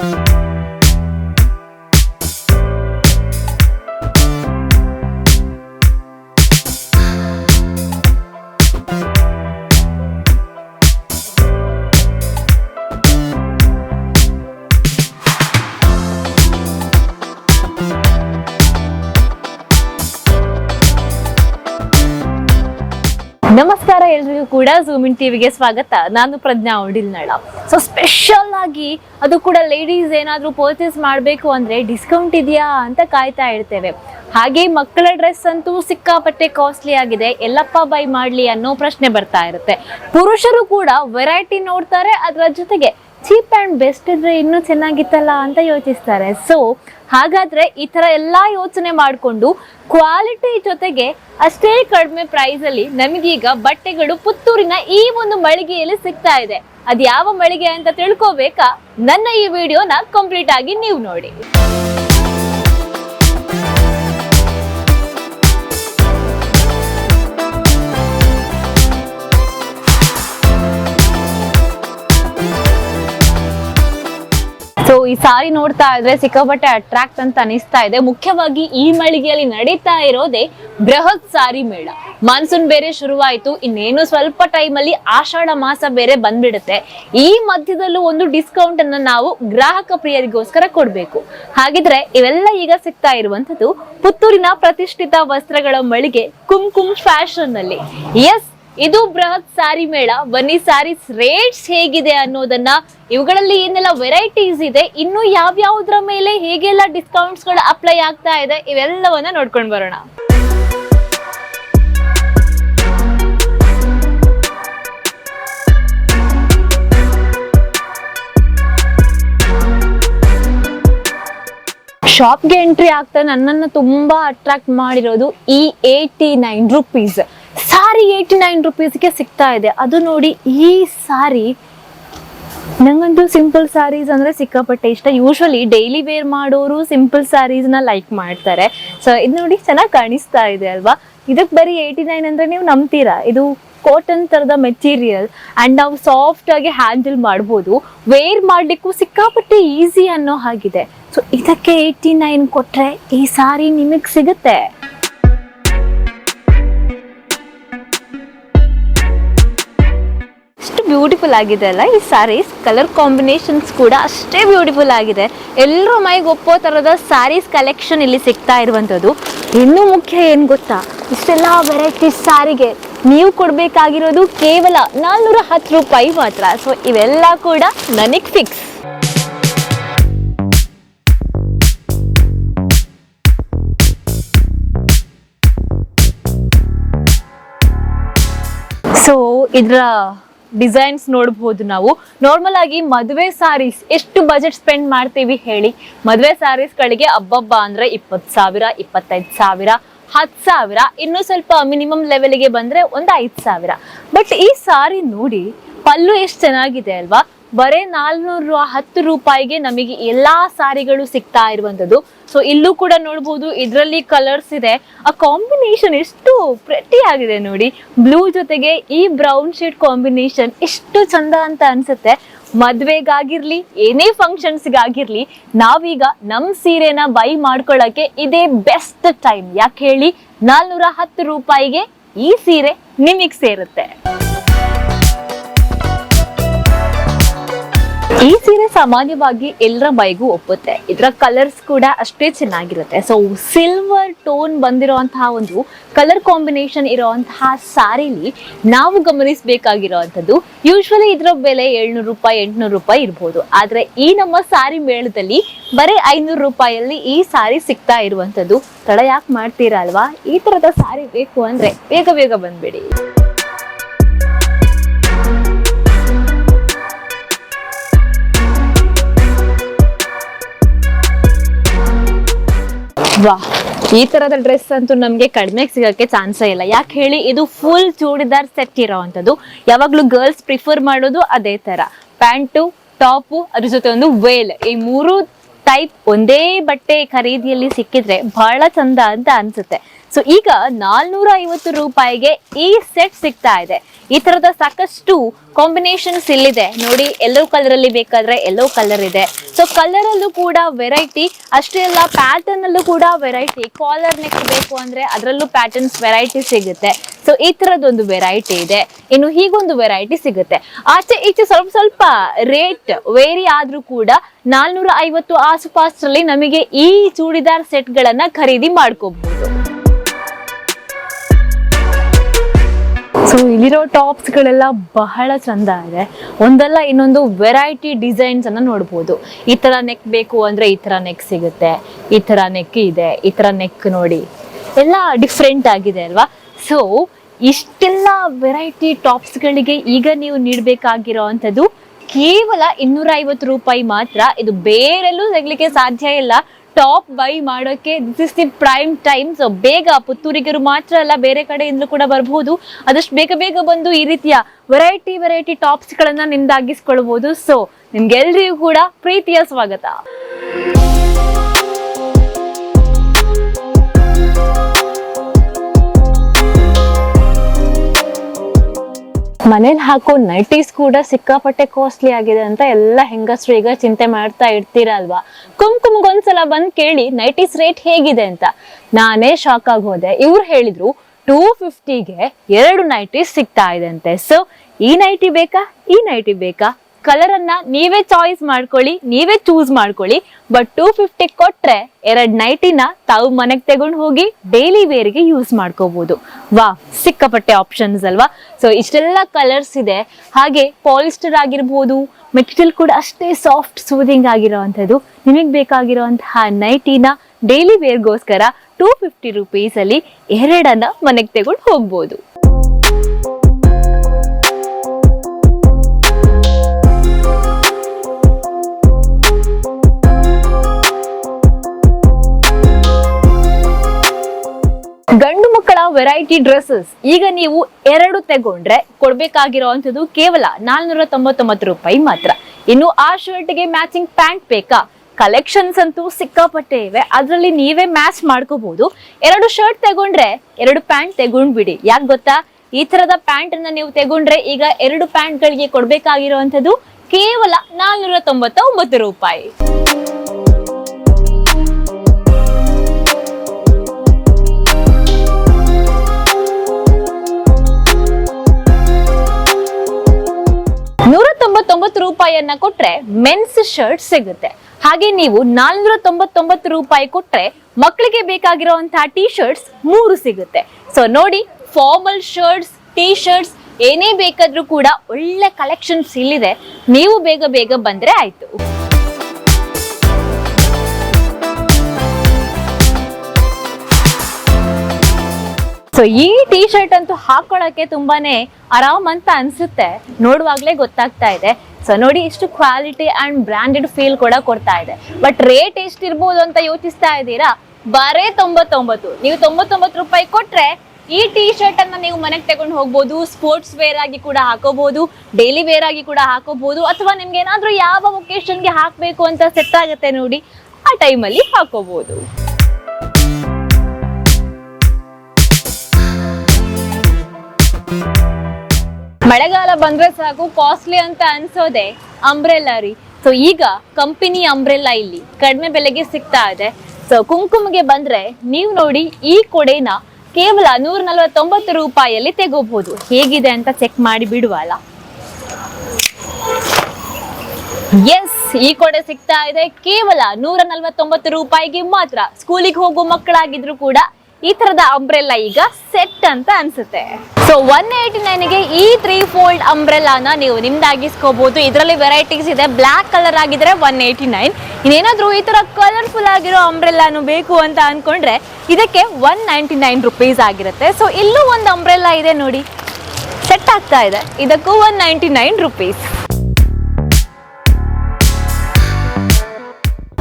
Thank you. ನಮಸ್ಕಾರ ಎಲ್ರಿಗೂ ಕೂಡ ಝೂಮಿನ್ ಟಿವಿಗೆ ಸ್ವಾಗತ. ನಾನು ಪ್ರಜ್ಞಾ ಒಡಿಲ್ನಾಳ ಸೊ ಸ್ಪೆಷಲ್ ಆಗಿ ಅದು ಕೂಡ ಲೇಡೀಸ್ ಏನಾದರೂ ಪರ್ಚೇಸ್ ಮಾಡಬೇಕು ಅಂದ್ರೆ ಡಿಸ್ಕೌಂಟ್ ಇದೆಯಾ ಅಂತ ಕಾಯ್ತಾ ಇರ್ತೇವೆ. ಹಾಗೆ ಮಕ್ಕಳ ಡ್ರೆಸ್ ಅಂತೂ ಸಿಕ್ಕಾಪಟ್ಟೆ ಕಾಸ್ಟ್ಲಿ ಆಗಿದೆ. ಎಲ್ಲಪ್ಪ ಬೈ ಮಾಡ್ಲಿ ಅನ್ನೋ ಪ್ರಶ್ನೆ ಬರ್ತಾ ಇರುತ್ತೆ. ಪುರುಷರು ಕೂಡ ವೆರೈಟಿ ನೋಡ್ತಾರೆ. ಅದರ ಜೊತೆಗೆ ಚೀಪ್ ಆ್ಯಂಡ್ ಬೆಸ್ಟ್ ಇದ್ರೆ ಇನ್ನೂ ಚೆನ್ನಾಗಿತ್ತಲ್ಲ ಅಂತ ಯೋಚಿಸ್ತಾರೆ. ಸೊ ಹಾಗಾದ್ರೆ ಈ ಥರ ಎಲ್ಲಾ ಯೋಚನೆ ಮಾಡಿಕೊಂಡು ಕ್ವಾಲಿಟಿ ಜೊತೆಗೆ ಅಷ್ಟೇ ಕಡಿಮೆ ಪ್ರೈಸ್ ಅಲ್ಲಿ ನಮಗೀಗ ಬಟ್ಟೆಗಳು ಪುತ್ತೂರಿನ ಈ ಒಂದು ಮಳಿಗೆಯಲ್ಲಿ ಸಿಗ್ತಾ ಇದೆ. ಅದು ಯಾವ ಮಳಿಗೆ ಅಂತ ತಿಳ್ಕೋಬೇಕಾ? ನನ್ನ ಈ ವಿಡಿಯೋನ ಕಂಪ್ಲೀಟ್ ಆಗಿ ನೀವು ನೋಡಿ. ಈ ಸಾರಿ ನೋಡ್ತಾ ಇದ್ರೆ ಸಿಕ್ಕಾಪಟ್ಟೆ ಅಟ್ರಾಕ್ಟ್ ಅಂತ ಅನಿಸ್ತಾ ಇದೆ. ಮುಖ್ಯವಾಗಿ ಈ ಮಳಿಗೆಯಲ್ಲಿ ನಡೀತಾ ಇರೋದೇ ಬೃಹತ್ ಸಾರಿ ಮೇಳ. ಮಾನ್ಸೂನ್ ಬೇರೆ ಶುರುವಾಯಿತು, ಇನ್ನೇನು ಸ್ವಲ್ಪ ಟೈಮ್ ಅಲ್ಲಿ ಆಷಾಢ ಮಾಸ ಬೇರೆ ಬಂದ್ಬಿಡುತ್ತೆ. ಈ ಮಧ್ಯದಲ್ಲೂ ಒಂದು ಡಿಸ್ಕೌಂಟ್ ಅನ್ನ ನಾವು ಗ್ರಾಹಕ ಪ್ರಿಯರಿಗೋಸ್ಕರ ಕೊಡ್ಬೇಕು. ಹಾಗಿದ್ರೆ ಇವೆಲ್ಲ ಈಗ ಸಿಗ್ತಾ ಇರುವಂತದ್ದು ಪುತ್ತೂರಿನ ಪ್ರತಿಷ್ಠಿತ ವಸ್ತ್ರಗಳ ಮಳಿಗೆ ಕುಂಕುಮ್ ಫ್ಯಾಷನ್ನಲ್ಲಿ ಎಸ್ ಇದು ಬೃಹತ್ ಸಾರಿ ಮೇಳ. ಬನ್ನಿ, ಸಾರೀಸ್ ರೇಟ್ಸ್ ಹೇಗಿದೆ ಅನ್ನೋದನ್ನ ಇವುಗಳಲ್ಲಿ ಏನೆಲ್ಲ ವೆರೈಟೀಸ್ ಇದೆ, ಇನ್ನು ಯಾವ್ಯಾವುದ್ರ ಮೇಲೆ ಹೇಗೆಲ್ಲ ಡಿಸ್ಕೌಂಟ್ಸ್ಗಳು ಅಪ್ಲೈ ಆಗ್ತಾ ಇದೆ, ಇವೆಲ್ಲವನ್ನ ನೋಡ್ಕೊಂಡು ಬರೋಣ. ಶಾಪ್ಗೆ ಎಂಟ್ರಿ ಆಗ್ತಾ ನನ್ನನ್ನು ತುಂಬಾ ಅಟ್ರಾಕ್ಟ್ ಮಾಡಿರೋದು ಈ eighty nine rupees sari eighty nine ರುಪೀಸ್ಗೆ ಸಿಗ್ತಾ ಇದೆ. ಅದು ನೋಡಿ ಈ ಸಾರಿ, ನಂಗಂತೂ ಸಿಂಪಲ್ ಸ್ಯಾರೀಸ್ ಅಂದ್ರೆ ಸಿಕ್ಕಾಪಟ್ಟೆ ಇಷ್ಟ. ಯೂಶ್ವಲಿ ಡೈಲಿ ವೇರ್ ಮಾಡೋರು ಸಿಂಪಲ್ ಸ್ಯಾರೀಸ್ನ ಲೈಕ್ ಮಾಡ್ತಾರೆ. ಸೊ ಇದು ನೋಡಿ ಚೆನ್ನಾಗಿ ಕಾಣಿಸ್ತಾ ಇದೆ ಅಲ್ವಾ? ಇದಕ್ಕೆ ಬರೀ ಏಯ್ಟಿ ನೈನ್ ಅಂದ್ರೆ ನೀವು ನಂಬ್ತೀರಾ? ಇದು ಕಾಟನ್ ತರದ ಮೆಟೀರಿಯಲ್ ಅಂಡ್ ನಾವು ಸಾಫ್ಟ್ ಆಗಿ ಹ್ಯಾಂಡಲ್ ಮಾಡ್ಬೋದು. ವೇರ್ ಮಾಡ್ಲಿಕ್ಕೂ ಸಿಕ್ಕಾಪಟ್ಟೆ ಈಸಿ ಅನ್ನೋ ಹಾಗಿದೆ. ಸೊ ಇದಕ್ಕೆ ಏಯ್ಟಿ ನೈನ್ ಕೊಟ್ರೆ ಈ ಸಾರಿ ನಿಮಗೆ ಸಿಗುತ್ತೆ. ಬ್ಯೂಟಿಫುಲ್ ಆಗಿದೆ ಅಲ್ಲ? ಈ ಸ್ಯಾರೀಸ್ ಕಲರ್ ಕಾಂಬಿನೇಷನ್ಸ್ ಕೂಡ ಅಷ್ಟೇ ಬ್ಯೂಟಿಫುಲ್ ಆಗಿದೆ. ಎಲ್ಲರೂ ಮೈಗೆ ಒಪ್ಪೋ ಥರದ ಸ್ಯಾರೀಸ್ ಕಲೆಕ್ಷನ್ ಇಲ್ಲಿ ಸಿಗ್ತಾ ಇರುವಂಥದ್ದು. ಇನ್ನೂ ಮುಖ್ಯ ಏನು ಗೊತ್ತಾ? ಇಷ್ಟೆಲ್ಲ ವೆರೈಟೀಸ್ ಸಾರಿಗೆ. ನೀವು ಕೊಡಬೇಕಾಗಿರೋದು ಕೇವಲ ನಾಲ್ನೂರ ಹತ್ತು ರೂಪಾಯಿ ಮಾತ್ರ. ಸೊ ಇವೆಲ್ಲ ಕೂಡ ನನಗೆ ಫಿಕ್ಸ್ ಸೊ ಇದರ ಡಿಸೈನ್ಸ್ ನೋಡಬಹುದು ನಾವು. ನಾರ್ಮಲ್ ಆಗಿ ಮದುವೆ ಸಾರೀಸ್ ಎಷ್ಟು ಬಜೆಟ್ ಸ್ಪೆಂಡ್ ಮಾಡ್ತೀವಿ ಹೇಳಿ. ಮದುವೆ ಗಳಿಗೆ ಅಬ್ಬಬ್ಬ ಅಂದ್ರೆ ಇಪ್ಪತ್ತು ಸಾವಿರ, ಇಪ್ಪತ್ತೈದು ಸಾವಿರ, ಹತ್ತು ಸಾವಿರ, ಇನ್ನೂ ಸ್ವಲ್ಪ ಮಿನಿಮಮ್ ಲೆವೆಲ್ಗೆ ಬಂದ್ರೆ ಒಂದು ಐದು ಸಾವಿರ. ಬಟ್ ಈ ಸಾರಿ ನೋಡಿ ಪಲ್ಲು ಎಷ್ಟು ಚೆನ್ನಾಗಿದೆ ಅಲ್ವಾ? ಬರೇ ನಾಲ್ನೂರು, ಹತ್ತು ರೂಪಾಯಿಗೆ ನಮಗೆ ಎಲ್ಲಾ ಸಾರಿಗಳು ಸಿಗ್ತಾ ಇರುವಂತದ್ದು. ಸೊ ಇಲ್ಲೂ ಕೂಡ ನೋಡ್ಬೋದು ಇದರಲ್ಲಿ ಕಲರ್ಸ್ ಇದೆ. ಆ ಕಾಂಬಿನೇಷನ್ ಎಷ್ಟು ಪ್ರೆಟಿ ಆಗಿದೆ ನೋಡಿ. ಬ್ಲೂ ಜೊತೆಗೆ ಈ ಬ್ರೌನ್ ಶೇಡ್ ಕಾಂಬಿನೇಷನ್ ಎಷ್ಟು ಚಂದ ಅಂತ ಅನ್ಸುತ್ತೆ. ಮದ್ವೆಗಾಗಿರ್ಲಿ, ಏನೇ ಫಂಕ್ಷನ್ಸ್ಗಾಗಿರ್ಲಿ ನಾವೀಗ ನಮ್ಮ ಸೀರೆನ ಬೈ ಮಾಡ್ಕೊಳ್ಳೋಕೆ ಇದೇ ಬೆಸ್ಟ್ ಟೈಮ್ ಯಾಕೆ ಹೇಳಿ? ನಾಲ್ನೂರ ಹತ್ತು ರೂಪಾಯಿಗೆ ಈ ಸೀರೆ ನಿಮಗ್ ಸೇರುತ್ತೆ. ಈ ಸೀರೆ ಸಾಮಾನ್ಯವಾಗಿ ಎಲ್ಲರ ಮೈಗೂ ಒಪ್ಪುತ್ತೆ. ಇದರ ಕಲರ್ಸ್ ಕೂಡ ಅಷ್ಟೇ ಚೆನ್ನಾಗಿರುತ್ತೆ. ಸೊ ಸಿಲ್ವರ್ ಟೋನ್ ಬಂದಿರುವಂತಹ ಒಂದು ಕಲರ್ ಕಾಂಬಿನೇಷನ್ ಇರುವಂತಹ ಸಾರಿಲಿ ನಾವು ಗಮನಿಸಬೇಕಾಗಿರುವಂಥದ್ದು ಯೂಶ್ವಲಿ ಇದರ ಬೆಲೆ ಏಳ್ನೂರು ರೂಪಾಯಿ, ಎಂಟ್ನೂರು ರೂಪಾಯಿ ಇರ್ಬೋದು. ಆದರೆ ಈ ನಮ್ಮ ಸಾರಿ ಮೇಳದಲ್ಲಿ ಬರೀ ಐನೂರು ರೂಪಾಯಲ್ಲಿ ಈ ಸಾರಿ ಸಿಗ್ತಾ ಇರುವಂಥದ್ದು. ತಡ ಯಾಕೆ ಮಾಡ್ತೀರಾ ಅಲ್ವಾ ಈ ತರದ ಸಾರಿ ಬೇಕು ಅಂದ್ರೆ ಬೇಗ ಬೇಗ ಬಂದ್ಬಿಡಿ. ವಾ. ಈ ತರದ ಡ್ರೆಸ್ ಅಂತೂ ನಮ್ಗೆ ಕಡಿಮೆ ಸಿಗಕ್ಕೆ ಚಾನ್ಸೇ ಇಲ್ಲ. ಯಾಕೆ ಹೇಳಿ, ಇದು ಫುಲ್ ಚೂಡಿದಾರ್ ಸೆಟ್ ಇರೋವಂಥದ್ದು ಯಾವಾಗ್ಲೂ ಗರ್ಲ್ಸ್ ಪ್ರಿಫರ್ ಮಾಡೋದು ಅದೇ ತರ. ಪ್ಯಾಂಟು, ಟಾಪು, ಅದ್ರ ಜೊತೆ ಒಂದು ವೇಲ್. ಈ ಮೂರು ಟೈಪ್ ಒಂದೇ ಬಟ್ಟೆ ಖರೀದಿಯಲ್ಲಿ ಸಿಕ್ಕಿದ್ರೆ ಬಹಳ ಚಂದ ಅಂತ ಅನ್ಸುತ್ತೆ. ಸೊ ಈಗ ನಾಲ್ನೂರ ಐವತ್ತು ರೂಪಾಯಿಗೆ ಈ ಸೆಟ್ ಸಿಗ್ತಾ ಇದೆ. ಈ ತರದ ಸಾಕಷ್ಟು ಕಾಂಬಿನೇಷನ್ಸ್ ಇಲ್ಲಿದೆ. ನೋಡಿ ಎಲ್ಲೋ ಕಲರ್ ಅಲ್ಲಿ ಬೇಕಾದ್ರೆ ಎಲ್ಲೋ ಕಲರ್ ಇದೆ. ಸೊ ಕಲರ್ ಅಲ್ಲೂ ಕೂಡ ವೆರೈಟಿ ಅಷ್ಟೇ ಅಲ್ಲ ಪ್ಯಾಟರ್ನ್ ಅಲ್ಲೂ ಕೂಡ ವೆರೈಟಿ ಕಾಲರ್ ನೆಕ್ ಬೇಕು ಅಂದ್ರೆ ಅದರಲ್ಲೂ ಪ್ಯಾಟರ್ನ್ಸ್ ವೆರೈಟಿ ಸಿಗುತ್ತೆ. ಸೊ ಈ ತರದೊಂದು ವೆರೈಟಿ ಇದೆ. ಇನ್ನು ಹೀಗೊಂದು ವೆರೈಟಿ ಸಿಗುತ್ತೆ. ಆಚೆ ಈಚೆ ಸ್ವಲ್ಪ ಸ್ವಲ್ಪ ರೇಟ್ ವೇರಿ ಆದ್ರೂ ಕೂಡ ನಾಲ್ನೂರ ಐವತ್ತು ಆಸುಪಾಸಲ್ಲಿ ನಮಗೆ ಈ ಚೂಡಿದಾರ್ ಸೆಟ್ ಗಳನ್ನ ಖರೀದಿ ಮಾಡ್ಕೋಬಹುದು ಸೊ ಇಲ್ಲಿರೋ ಟಾಪ್ಸ್ ಗಳೆಲ್ಲ ಬಹಳ ಚಂದ ಇದೆ. ಒಂದಲ್ಲ ಇನ್ನೊಂದು ವೆರೈಟಿ ಡಿಸೈನ್ಸ್ ಅನ್ನ ನೋಡ್ಬೋದು. ಈ ತರ ನೆಕ್ ಬೇಕು ಅಂದ್ರೆ ಈ ತರ ನೆಕ್ ಸಿಗುತ್ತೆ. ಈ ತರ ನೆಕ್ ಇದೆ. ಈ ತರ ನೆಕ್ ನೋಡಿ. ಎಲ್ಲ ಡಿಫ್ರೆಂಟ್ ಆಗಿದೆ ಅಲ್ವಾ? ಸೊ ಇಷ್ಟೆಲ್ಲ ವೆರೈಟಿ ಟಾಪ್ಸ್ಗಳಿಗೆ ಈಗ ನೀವು ನೀಡಬೇಕಾಗಿರೋ ಅಂಥದ್ದು ಕೇವಲ ಇನ್ನೂರ ಐವತ್ತು ರೂಪಾಯಿ ಮಾತ್ರ. ಇದು ಬೇರೆಲ್ಲೂ ಸಿಗ್ಲಿಕ್ಕೆ ಸಾಧ್ಯ ಇಲ್ಲ. ಟಾಪ್ ಬೈ ಮಾಡೋಕೆ this is the prime time so ಬೇಗ ಪುತ್ತೂರಿಗರು ಮಾತ್ರ ಅಲ್ಲ, ಬೇರೆ ಕಡೆಯಿಂದಲೂ ಕೂಡ ಬರಬಹುದು ಆದಷ್ಟು ಬೇಗ ಬೇಗ ಬಂದು ಈ ರೀತಿಯ ವೆರೈಟಿ ವೆರೈಟಿ ಟಾಪ್ಸ್ಗಳನ್ನ ನಿಮ್ದಾಗಿಸ್ಕೊಳ್ಬಹುದು ಸೊ ನಿಮ್ಗೆಲ್ರಿಗೂ ಕೂಡ ಪ್ರೀತಿಯ ಸ್ವಾಗತ. ಮನೇಲಿ ಹಾಕೋ ನೈಟೀಸ್ ಕೂಡ ಸಿಕ್ಕಾಪಟ್ಟೆ ಕಾಸ್ಟ್ಲಿ ಆಗಿದೆ ಅಂತ ಎಲ್ಲ ಹೆಂಗಸರು ಈಗ ಚಿಂತೆ ಮಾಡ್ತಾ ಇರ್ತೀರಲ್ವಾ ಕುಂಕುಮ್ಗೊಂದ್ಸಲ ಬಂದ್ ಕೇಳಿ ನೈಟೀಸ್ ರೇಟ್ ಹೇಗಿದೆ ಅಂತ. ನಾನೇ ಶಾಕ್ ಆಗಿ ಹೋದೆ. ಇವ್ರು ಹೇಳಿದ್ರು ಟೂ ಫಿಫ್ಟಿಗೆ ಎರಡು ನೈಟೀಸ್ ಸಿಗ್ತಾ ಇದೆ ಅಂತೆ. ಸೊ ಈ ನೈಟಿ ಬೇಕಾ? ಈ ನೈಟಿ ಬೇಕಾ? ಕಲರ್ ಅನ್ನ ನೀವೇ ಚಾಯ್ಸ್ ಮಾಡ್ಕೊಳ್ಳಿ, ನೀವೇ ಚೂಸ್ ಮಾಡ್ಕೊಳ್ಳಿ. ಬಟ್ ಟೂ ಫಿಫ್ಟಿ ಕೊಟ್ರೆ ಎರಡ್ ನೈಟಿನ ತಾವು ಮನೆಗೆ ತಗೊಂಡು ಹೋಗಿ ಡೈಲಿ ವೇರ್ಗೆ ಯೂಸ್ ಮಾಡ್ಕೋಬಹುದು ವಾ, ಸಿಕ್ಕಾಪಟ್ಟೆ ಆಪ್ಷನ್ಸ್ ಅಲ್ವಾ? ಸೊ ಇಷ್ಟೆಲ್ಲ ಕಲರ್ಸ್ ಇದೆ. ಹಾಗೆ ಪಾಲಿಸ್ಟರ್ ಆಗಿರ್ಬೋದು ಮೆಟೀರಿಯಲ್ ಕೂಡ ಅಷ್ಟೇ ಸಾಫ್ಟ್ ಸೂದಿಂಗ್ ಆಗಿರೋವಂಥದ್ದು. ನಿಮಗೆ ಬೇಕಾಗಿರುವಂತಹ ನೈಟಿನ ಡೈಲಿ ವೇರ್ಗೋಸ್ಕರ ಟೂ ಫಿಫ್ಟಿ ರುಪೀಸ್ ಅಲ್ಲಿ ಎರಡನ್ನ ಮನೆಗೆ ತಗೊಂಡು ಹೋಗ್ಬೋದು. Variety dresses. ಈಗ ನೀವು ಎರಡು ತಗೊಂಡ್ರೆ ಕೊಡ್ಬೇಕಾಗಿರೋವಂಥದ್ದು ಕೇವಲ ನಾಲ್ನೂರ ತೊಂಬತ್ತೊಂಬತ್ತು ರೂಪಾಯಿ ಮಾತ್ರ. ಇನ್ನು ಆ ಶರ್ಟ್ಗೆ ಮ್ಯಾಚಿಂಗ್ ಪ್ಯಾಂಟ್ ಬೇಕಾ? ಕಲೆಕ್ಷನ್ಸ್ ಅಂತೂ ಸಿಕ್ಕಾಪಟ್ಟೆ ಇವೆ. ಅದರಲ್ಲಿ ನೀವೇ ಮ್ಯಾಚ್ ಮಾಡ್ಕೋಬಹುದು ಎರಡು ಶರ್ಟ್ ತಗೊಂಡ್ರೆ ಎರಡು ಪ್ಯಾಂಟ್ ತಗೊಂಡ್ಬಿಡಿ. ಯಾಕೆ ಗೊತ್ತಾ? ಈ ತರದ ಪ್ಯಾಂಟ್ ಅನ್ನ ನೀವು ತಗೊಂಡ್ರೆ ಈಗ ಎರಡು ಪ್ಯಾಂಟ್ ಗಳಿಗೆ ಕೊಡ್ಬೇಕಾಗಿರುವಂತದ್ದು ಕೇವಲ ನಾಲ್ನೂರ ತೊಂಬತ್ತ ಒಂಬತ್ತು ರೂಪಾಯಿ. ರೂಪಾಯಿಯನ್ನ ಕೊಟ್ರೆ ಮೆನ್ಸ್ ಶರ್ಟ್ ಸಿಗುತ್ತೆ. ಹಾಗೆ ನೀವು ನಾಲ್ನೂರ ತೊಂಬತ್ತೊಂಬತ್ತು ರೂಪಾಯಿ ಕೊಟ್ರೆ ಮಕ್ಕಳಿಗೆ ಬೇಕಾಗಿರುವಂತಹ ಟಿ ಶರ್ಟ್ಸ್ ಮೂರು ಸಿಗುತ್ತೆ. ಸೊ ನೋಡಿ ಫಾರ್ಮಲ್ ಶರ್ಟ್ಸ್ ಟಿ ಶರ್ಟ್ಸ್ ಏನೇ ಬೇಕಾದ್ರೂ ಕೂಡ ಒಳ್ಳೆ ಕಲೆಕ್ಷನ್ಸ್ ಇಲ್ಲಿದೆ. ನೀವು ಬೇಗ ಬೇಗ ಬಂದ್ರೆ ಆಯ್ತು. ಸೊ ಈ ಟಿ ಶರ್ಟ್ ಅಂತೂ ಹಾಕೊಳ್ಳೋಕೆ ತುಂಬಾನೇ ಆರಾಮ್ ಅಂತ ಅನ್ಸುತ್ತೆ. ನೋಡುವಾಗ್ಲೇ ಗೊತ್ತಾಗ್ತಾ ಇದೆ. ಸೊ ನೋಡಿ ಇಷ್ಟು ಕ್ವಾಲಿಟಿ ಅಂಡ್ ಬ್ರಾಂಡೆಡ್ ಫೀಲ್ ಕೂಡ ಕೊಡ್ತಾ ಇದೆ. ಬಟ್ ರೇಟ್ ಎಷ್ಟಿರ್ಬೋದು ಅಂತ ಯೋಚಿಸ್ತಾ ಇದ್ದೀರಾ? ಬರೇ ತೊಂಬತ್ತೊಂಬತ್ತು. ನೀವು ತೊಂಬತ್ತೊಂಬತ್ತು ರೂಪಾಯಿ ಕೊಟ್ರೆ ಈ ಟಿ ಶರ್ಟ್ ಅನ್ನ ನೀವು ಮನೆಗೆ ತಗೊಂಡು ಹೋಗ್ಬೋದು ಸ್ಪೋರ್ಟ್ಸ್ ವೇರ್ ಆಗಿ ಕೂಡ ಹಾಕೋಬಹುದು ಡೈಲಿ ವೇರ್ ಆಗಿ ಕೂಡ ಹಾಕೋಬಹುದು ಅಥವಾ ನಿಮ್ಗೆ ಏನಾದ್ರೂ ಯಾವ ಒಕೇಶನ್ಗೆ ಹಾಕಬೇಕು ಅಂತ ಸೆಟ್ ಆಗುತ್ತೆ ನೋಡಿ, ಆ ಟೈಮಲ್ಲಿ ಹಾಕೋಬಹುದು ಮಳೆಗಾಲ ಬಂದ್ರೆ ಸಾಕು ಕಾಸ್ಟ್ಲಿ ಅಂತ ಅನ್ಸೋದೆ ಅಂಬ್ರೆಲ್ಲಾ ರೀ. ಸೊ ಈಗ ಕಂಪನಿ ಅಂಬ್ರೆಲ್ಲಾ ಇಲ್ಲಿ ಕಡಿಮೆ ಬೆಲೆಗೆ ಸಿಗ್ತಾ ಇದೆ. ಸೊ ಕುಂಕುಮಗೆ ಬಂದ್ರೆ ನೀವು ನೋಡಿ ಈ ಕೊಡೆನ ಕೇವಲ ನೂರ ನಲವತ್ತೊಂಬತ್ತು ರೂಪಾಯಿಯಲ್ಲಿ ತೆಗೋಬಹುದು. ಹೇಗಿದೆ ಅಂತ ಚೆಕ್ ಮಾಡಿ ಬಿಡುವಲ್ಲ. ಎಸ್ ಈ ಕೊಡೆ ಸಿಗ್ತಾ ಇದೆ. ಕೇವಲ ನೂರ ನಲ್ವತ್ತೊಂಬತ್ತು ರೂಪಾಯಿಗೆ ಮಾತ್ರ. ಸ್ಕೂಲಿಗೆ ಹೋಗೋ ಮಕ್ಕಳಾಗಿದ್ರು ಕೂಡ ಈ ತರದ ಅಂಬ್ರೆಲ್ಲ ಈಗ ಸೆಟ್ ಅಂತ ಅನ್ಸುತ್ತೆ. ಸೊ ಒನ್ ಏಯ್ಟಿ ನೈನ್ಗೆ ಈ ತ್ರೀ ಫೋಲ್ಡ್ ಅಂಬ್ರೆಲ್ಲಾನ ನೀವು ನಿಮ್ದಾಗಿಸ್ಕೋಬಹುದು ಇದರಲ್ಲಿ ವೆರೈಟೀಸ್ ಇದೆ. ಬ್ಲ್ಯಾಕ್ ಕಲರ್ ಆಗಿದ್ರೆ ಒನ್ ಏಯ್ಟಿ ನೈನ್ ಇನ್ನೇನಾದ್ರೂ ಈ ತರ ಕಲರ್ಫುಲ್ ಆಗಿರೋ ಅಂಬ್ರೆಲ್ಲಾನು ಬೇಕು ಅಂತ ಅನ್ಕೊಂಡ್ರೆ ಇದಕ್ಕೆ ಒನ್ ನೈಂಟಿ ನೈನ್ ರುಪೀಸ್ ಆಗಿರುತ್ತೆ. ಸೊ ಇಲ್ಲೂ ಒಂದು ಅಂಬ್ರೆಲ್ಲಾ ಇದೆ ನೋಡಿ. ಸೆಟ್ ಆಗ್ತಾ ಇದೆ. ಇದಕ್ಕೂ ಒನ್ ನೈಂಟಿ ನೈನ್ ರುಪೀಸ್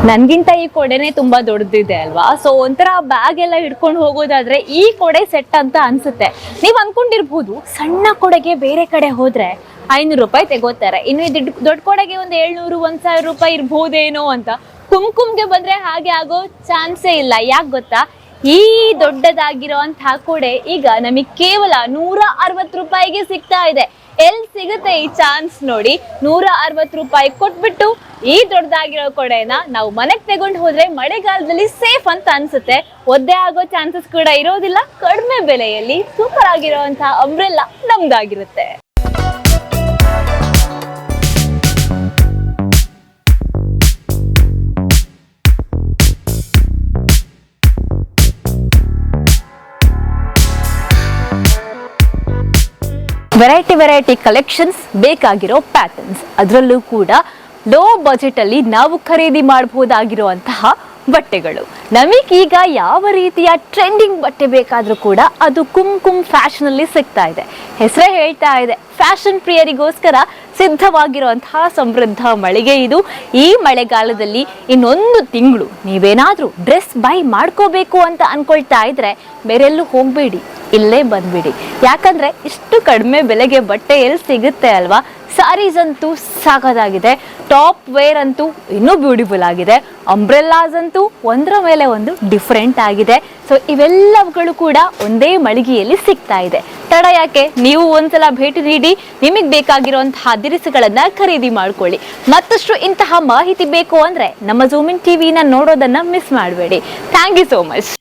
ನನ್ಗಿಂತ ಈ ಕೊಡೆನೆ ತುಂಬಾ ದೊಡ್ಡದಿದೆ ಅಲ್ವಾ? ಸೊ ಒಂಥರ ಬ್ಯಾಗ್ ಎಲ್ಲ ಹಿಡ್ಕೊಂಡು ಹೋಗೋದಾದ್ರೆ ಈ ಕೊಡೆ ಸೆಟ್ ಅಂತ ಅನ್ಸುತ್ತೆ. ನೀವ್ ಅನ್ಕೊಂಡಿರ್ಬೋದು, ಸಣ್ಣ ಕೊಡೆಗೆ ಬೇರೆ ಕಡೆ ಹೋದ್ರೆ ಐನೂರು ರೂಪಾಯಿ ತೆಗೋತಾರೆ. ಇನ್ನು ದೊಡ್ಡ ದೊಡ್ಡ ಕೊಡೆಗೆ ಒಂದು ಏಳ್ನೂರು, ಒಂದ್ ಸಾವಿರ ರೂಪಾಯಿ ಇರ್ಬೋದೇನೋ ಅಂತ. ಕುಮ್ಕುಮ್ಗೆ ಬಂದ್ರೆ ಹಾಗೆ ಆಗೋ ಚಾನ್ಸೇ ಇಲ್ಲ. ಯಾಕೆ ಗೊತ್ತಾ? ಈ ದೊಡ್ಡದಾಗಿರುವಂತಹ ಕೊಡೆ ಈಗ ನಮಗೆ ಕೇವಲ ನೂರ ಅರವತ್ತು ರೂಪಾಯಿಗೆ ಸಿಗ್ತಾ ಇದೆ. ಎಲ್ಲಿ ಸಿಗುತ್ತೆ ಈ ಚಾನ್ಸ್ ನೋಡಿ ನೂರ ಅರವತ್ತು ರೂಪಾಯಿ ಕೊಟ್ಬಿಟ್ಟು ಈ ದೊಡ್ಡದಾಗಿರೋ ಕೊಡೆನ ನಾವು ಮನೆಗೆ ತಗೊಂಡು ಹೋದ್ರೆ ಮಳೆಗಾಲದಲ್ಲಿ ಸೇಫ್ ಅಂತ ಅನ್ಸುತ್ತೆ. ಒದ್ದೆ ಆಗೋ ಚಾನ್ಸಸ್ ಕೂಡ ಇರೋದಿಲ್ಲ. ಕಡಿಮೆ ಬೆಲೆಯಲ್ಲಿ ಸೂಪರ್ ಆಗಿರುವಂತಹ ಅಂಬ್ರೆಲ್ಲ ನಮ್ದಾಗಿರುತ್ತೆ. ವೆರೈಟಿ ವೆರೈಟಿ ಕಲೆಕ್ಷನ್ಸ್ ಬೇಕಾಗಿರೋ ಪ್ಯಾಟರ್ನ್ಸ್ ಅದರಲ್ಲೂ ಕೂಡ ಲೋ ಬಜೆಟ್ ಅಲ್ಲಿ ನಾವು ಖರೀದಿ ಮಾಡಬಹುದಾಗಿರುವಂತಹ ಬಟ್ಟೆಗಳು. ನಮಗೀಗ ಯಾವ ರೀತಿಯ ಟ್ರೆಂಡಿಂಗ್ ಬಟ್ಟೆ ಬೇಕಾದರೂ ಕೂಡ ಅದು ಕುಂಕುಮ್ ಕುಮ್ ಫ್ಯಾಷನ್ ಅಲ್ಲಿ ಸಿಗ್ತಾ ಇದೆ. ಹೆಸರೇ ಹೇಳ್ತಾ ಇದೆ, ಫ್ಯಾಷನ್ ಪ್ರಿಯರಿಗೋಸ್ಕರ ಸಿದ್ಧವಾಗಿರುವಂತಹ ಸಮೃದ್ಧ ಮಳಿಗೆ ಇದು. ಈ ಮಳೆಗಾಲದಲ್ಲಿ ಇನ್ನೊಂದು ತಿಂಗಳು ನೀವೇನಾದರೂ ಡ್ರೆಸ್ ಬೈ ಮಾಡ್ಕೋಬೇಕು ಅಂತ ಅನ್ಕೊಳ್ತಾ ಇದ್ರೆ ಬೇರೆಲ್ಲೂ ಹೋಗ್ಬೇಡಿ, ಇಲ್ಲೇ ಬಂದ್ಬಿಡಿ. ಯಾಕಂದ್ರೆ ಇಷ್ಟು ಕಡಿಮೆ ಬೆಲೆಗೆ ಬಟ್ಟೆ ಎಲ್ಲಿ ಸಿಗುತ್ತೆ ಅಲ್ವಾ? ಸಾರೀಸ್ ಅಂತೂ ಸಾಕದಾಗಿದೆ ಟಾಪ್ ವೇರ್ ಅಂತೂ ಇನ್ನೂ ಬ್ಯೂಟಿಫುಲ್ ಆಗಿದೆ. ಅಂಬ್ರೆಲ್ಲಾಸ್ ಅಂತೂ ಒಂದರ ಮೇಲೆ ಒಂದು ಡಿಫ್ರೆಂಟ್ ಆಗಿದೆ. ಸೊ ಇವೆಲ್ಲವುಗಳು ಕೂಡ ಒಂದೇ ಮಳಿಗೆಯಲ್ಲಿ ಸಿಗ್ತಾ ಇದೆ. ತಡ ಯಾಕೆ? ನೀವು ಒಂದ್ಸಲ ಭೇಟಿ ನೀಡಿ, ನಿಮಗೆ ಬೇಕಾಗಿರುವಂತಹ ದಿರಿಸುಗಳನ್ನ ಖರೀದಿ ಮಾಡ್ಕೊಳ್ಳಿ. ಮತ್ತಷ್ಟು ಇಂತಹ ಮಾಹಿತಿ ಬೇಕು ಅಂದ್ರೆ ನಮ್ಮ ಜೂಮಿನ್ ಟಿವಿನ ನೋಡೋದನ್ನ ಮಿಸ್ ಮಾಡಬೇಡಿ. Thank you so much